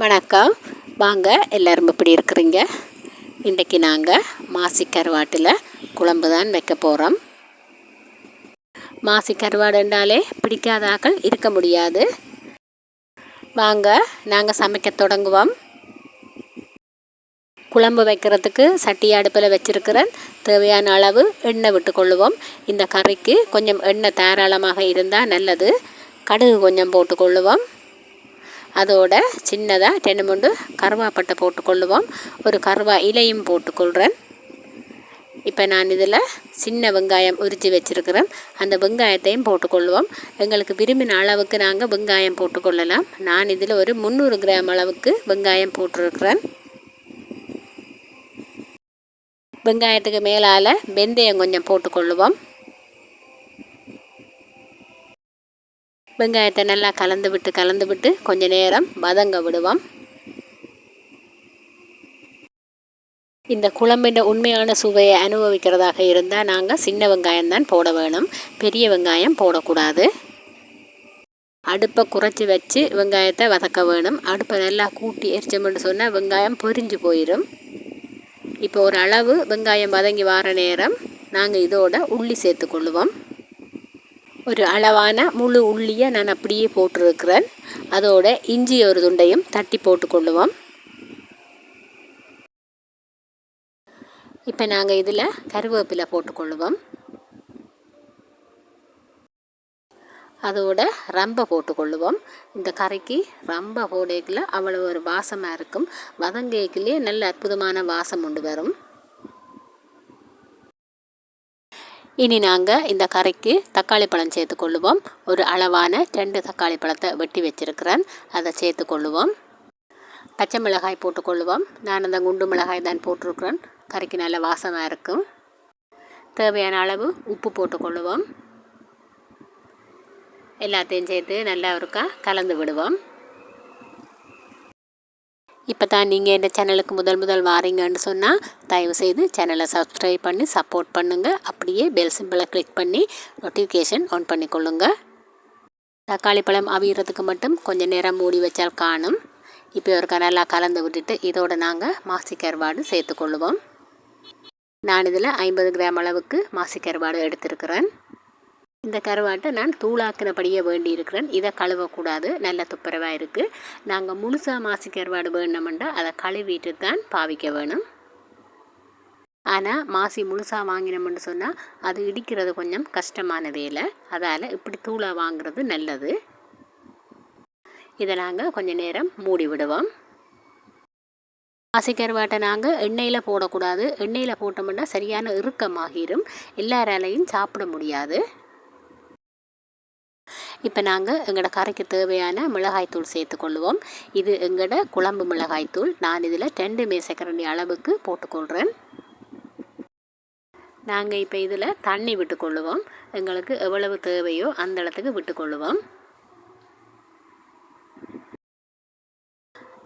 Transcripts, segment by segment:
வணக்கம். வாங்க எல்லோரும் எப்படி இருக்கிறீங்க? இன்றைக்கி நாங்கள் மாசி கருவாட்டில் குழம்பு தான் வைக்க போகிறோம் மாசி கருவாடுன்றாலே பிடிக்காத ஆக்கள் இருக்க முடியாது. வாங்க நாங்கள் சமைக்க தொடங்குவோம். குழம்பு வைக்கிறதுக்கு சட்டி அடுப்பில் வச்சுருக்கிறேன் தேவையான அளவு எண்ணெய் விட்டுக்கொள்ளுவோம் இந்த கறிக்கு கொஞ்சம் எண்ணெய் தாராளமாக இருந்தால் நல்லது. கடுகு கொஞ்சம் போட்டுக்கொள்ளுவோம் அதோட சின்னதாக ரெண்டு மூண்டு கருவாப்பட்டை போட்டுக்கொள்ளுவோம். ஒரு கருவா இலையும் போட்டுக்கொள்கிறேன் இப்போ நான் இதில் சின்ன வெங்காயம் உரித்து வச்சுருக்கிறேன். அந்த வெங்காயத்தையும் போட்டுக்கொள்வோம். எங்களுக்கு விரும்பின அளவுக்கு நாங்கள் வெங்காயம் போட்டுக்கொள்ளலாம். நான் இதில் ஒரு முந்நூறு கிராம் அளவுக்கு வெங்காயம் போட்டிருக்கிறேன். வெங்காயத்துக்கு மேலால் வெந்தயம் கொஞ்சம் போட்டுக்கொள்ளுவோம். வெங்காயத்தை நல்லா கலந்து விட்டு கலந்து விட்டு கொஞ்ச நேரம் வதங்க விடுவோம். இந்த குழம்பின் உண்மையான சுவையை அனுபவிக்கிறதாக இருந்தால் நாங்கள் சின்ன வெங்காயம் தான் போட வேணும். பெரிய வெங்காயம் போடக்கூடாது. அடுப்பை குறைச்சி வச்சு வெங்காயத்தை வதக்க வேணும். அடுப்பை நல்லா கூட்டி எரிச்சோம்னு சொன்னால் வெங்காயம் பொரிஞ்சு போயிடும் இப்போ ஒரு அளவு வெங்காயம் வதங்கி வர நேரம் நாங்கள் இதோட உள்ளி சேர்த்துக்கொள்ளுவோம் ஒரு அளவான முழு உள்ளியை நான் அப்படியே போட்டிருக்கிறேன். அதோட இஞ்சி ஒரு துண்டையும் தட்டி போட்டுக்கொள்ளுவோம் இப்போ நாங்கள் இதில் கருவேப்பிலை போட்டுக்கொள்ளுவோம் அதோட ரம்பை போட்டுக்கொள்ளுவோம் இந்த கறிக்கு ரம்பை போடைக்குள்ள அவ்வளோ ஒரு வாசமாக இருக்கும். வதங்கைக்குள்ளேயே நல்ல அற்புதமான வாசம் கொண்டு வரும். இனி நாங்கள் இந்த கறிக்கு தக்காளி பழம் சேர்த்துக்கொள்ளுவோம் ஒரு அளவான ரெண்டு தக்காளி பழத்தை வெட்டி வச்சுருக்கிறேன். அதை சேர்த்துக்கொள்ளுவோம் பச்சை மிளகாய் போட்டுக்கொள்ளுவோம் நான் அந்த குண்டு மிளகாய் தான் போட்டிருக்கிறேன். கறிக்கு நல்ல வாசமாக இருக்கும். தேவையான அளவு உப்பு போட்டுக்கொள்ளுவோம் எல்லாத்தையும் சேர்த்து நல்லா ஒருக்கா கலந்து விடுவோம். இப்போ தான் நீங்கள் இந்த சேனலுக்கு முதல் முதல் வாரீங்கன்னு சொன்னால் தயவுசெய்து சேனலை சப்ஸ்கிரைப் பண்ணி சப்போர்ட் பண்ணுங்கள் அப்படியே பெல் சிம்பிளை கிளிக் பண்ணி நோட்டிஃபிகேஷன் ஆன் பண்ணிக்கொள்ளுங்க. தக்காளி பழம் அவியறதுக்கு மட்டும் கொஞ்சம் நேரம் மூடி வச்சால் காணும். இப்போ ஒரு நல்லா கலந்து விட்டுட்டு இதோடு நாங்கள் மாசி கருவாடு சேர்த்துக்கொள்ளுவோம். நான் இதில் ஐம்பது கிராம் அளவுக்கு மாசி கருவாடு எடுத்திருக்கிறேன். இந்த கருவாட்டை நான் தூளாக்கினபடியே வேண்டி இருக்கிறேன் இதை கழுவக்கூடாது. நல்ல துப்புரவாக இருக்குது நாங்கள் முழுசாக மாசி கருவாடு வேணுமெண்டா அதை கழுவிட்டு தான் பாவிக்க வேணும். ஆனால் மாசி முழுசாக வாங்கினோம்னு சொன்னால் அது இடிக்கிறது கொஞ்சம் கஷ்டமான வேலை. அதால் இப்படி தூளாக வாங்குறது நல்லது. இதை நாங்கள் கொஞ்சம் நேரம் மூடி விடுவோம். கருவாட்டை நாங்கள் எண்ணெயில் போடக்கூடாது. எண்ணெயில் போட்டோம்னா சரியான இறுக்கமாகிடும் எல்லாராலையும் சாப்பிட முடியாது. இப்போ நாங்கள் எங்களோட கரைக்கு தேவையான மிளகாய்த்தூள் சேர்த்துக்கொள்வோம் இது எங்களோட குழம்பு மிளகாய்த்தூள் நான் இதில் ரெண்டு மேசக்கரண்டி அளவுக்கு போட்டுக்கொள்கிறேன் நாங்கள் இப்போ இதில் தண்ணி விட்டுக்கொள்ளுவோம் எங்களுக்கு எவ்வளவு தேவையோ அந்த இடத்துக்கு விட்டுக்கொள்ளுவோம்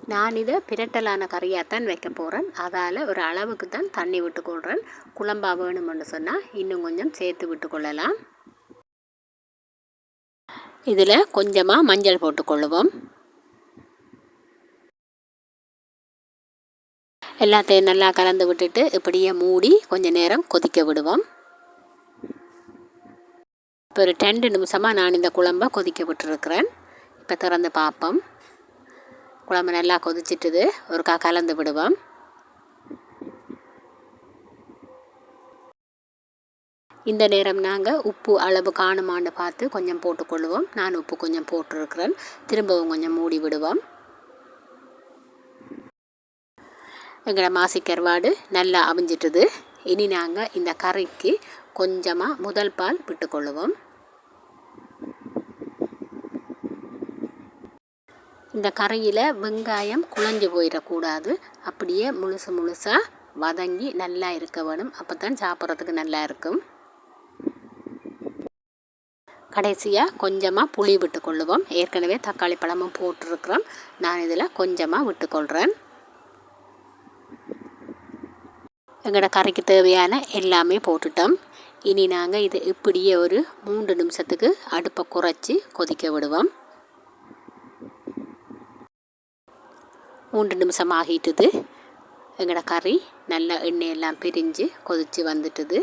நான் இதை பிரட்டலான கறியாகத்தான் வைக்க போகிறேன் அதால் ஒரு அளவுக்கு தான் தண்ணி விட்டுக்கொள்கிறேன் குழம்பா வேணுமென்னு சொன்னால் இன்னும் கொஞ்சம் சேர்த்து விட்டுக்கொள்ளலாம் இதில் கொஞ்சமாக மஞ்சள் போட்டுக்கொள்ளுவோம். எல்லாத்தையும் நல்லா கலந்து விட்டுட்டு இப்படியே மூடி கொஞ்சம் நேரம் கொதிக்க விடுவோம். இப்போ ஒரு ரெண்டு நிமிஷமாக நான் இந்த குழம்பை கொதிக்க விட்டுருக்குறேன். இப்போ திறந்து பார்ப்போம். குழம்பு நல்லா கொதிச்சிட்டுது. ஒருக்கா கலந்து விடுவோம். இந்த நேரம் நாங்கள் உப்பு அளவு காணுமான்னு பார்த்து கொஞ்சம் போட்டுக்கொள்வோம். நான் உப்பு கொஞ்சம் போட்டிருக்கிறேன். திரும்பவும் கொஞ்சம் மூடி விடுவோம். எங்களோட மாசிக்கருவாடு நல்லா அவிஞ்சிட்டுது. இனி நாங்கள் இந்த கறிக்கு கொஞ்சமாக முதல் பால் விட்டுக்கொள்ளுவோம் இந்த கறையில் வெங்காயம் குழஞ்சி போயிடக்கூடாது அப்படியே முழுசு முழுசாக வதங்கி நல்லா இருக்க வேணும். அப்போ தான் சாப்பிட்றதுக்கு நல்லா இருக்கும். கடைசியாக கொஞ்சமாக புளி விட்டுக்கொள்ளுவோம். ஏற்கனவே தக்காளி பழமும் போட்டிருக்கிறோம். நான் இதில் கொஞ்சமாக விட்டுக்கொள்கிறேன் எங்களோட கறிக்கு தேவையான எல்லாமே போட்டுட்டோம். இனி நாங்கள் இது இப்படியே ஒரு மூன்று நிமிஷத்துக்கு அடுப்பை குறைச்சி கொதிக்க விடுவோம். மூன்று நிமிஷம் ஆகிட்டுது. எங்களோட கறி நல்லா எண்ணெயெல்லாம் பிரிஞ்சு கொதித்து வந்துட்டுது.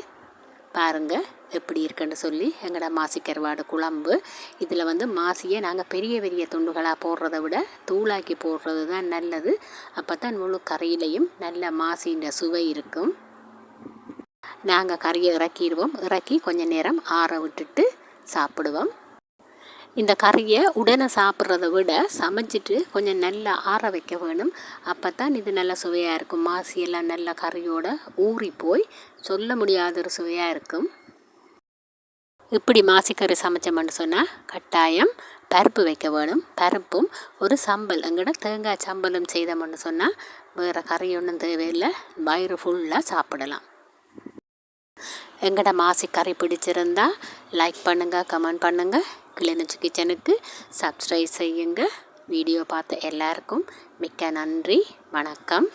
பாருங்கள் எப்படி இருக்குன்னு சொல்லி எங்களோட மாசி கருவாடு குழம்பு. இதில் வந்து மாசியை நாங்கள் பெரிய பெரிய துண்டுகளாக போடுறத விட தூளாக்கி போடுறது தான் நல்லது. அப்போ தான் முழு கறியிலையும் நல்ல மாசின்ற சுவை இருக்கும். நாங்கள் கறியை இறக்கிடுவோம். இறக்கி கொஞ்சம் நேரம் ஆற விட்டுட்டு சாப்பிடுவோம். இந்த கறியை உடனே சாப்பிட்றத விட சமைச்சிட்டு கொஞ்சம் நல்லா ஆற வைக்க வேணும். அப்போ தான் இது நல்ல சுவையாக இருக்கும். மாசியெல்லாம் நல்ல கறியோட ஊறி போய் சொல்ல முடியாத ஒரு சுவையாக இருக்கும். இப்படி மாசிக்கறி சமைச்சோம்னு சொன்னால் கட்டாயம் பருப்பு வைக்க வேணும். பருப்பும் ஒரு சம்பல். எங்கட தேங்காய் சம்பலும் செய்தோம்னு சொன்னால் வேறு கறி ஒன்றும் தேவையில்லை. வயிறு ஃபுல்லாக சாப்பிடலாம். எங்கட மாசி கறி பிடிச்சிருந்தா லைக் பண்ணுங்கள் கமெண்ட் பண்ணுங்கள் கிளிநொச்சி கிச்சனுக்கு சப்ஸ்கிரைப் செய்யுங்க. வீடியோ பார்த்த எல்லாருக்கும் மிக்க நன்றி. வணக்கம்.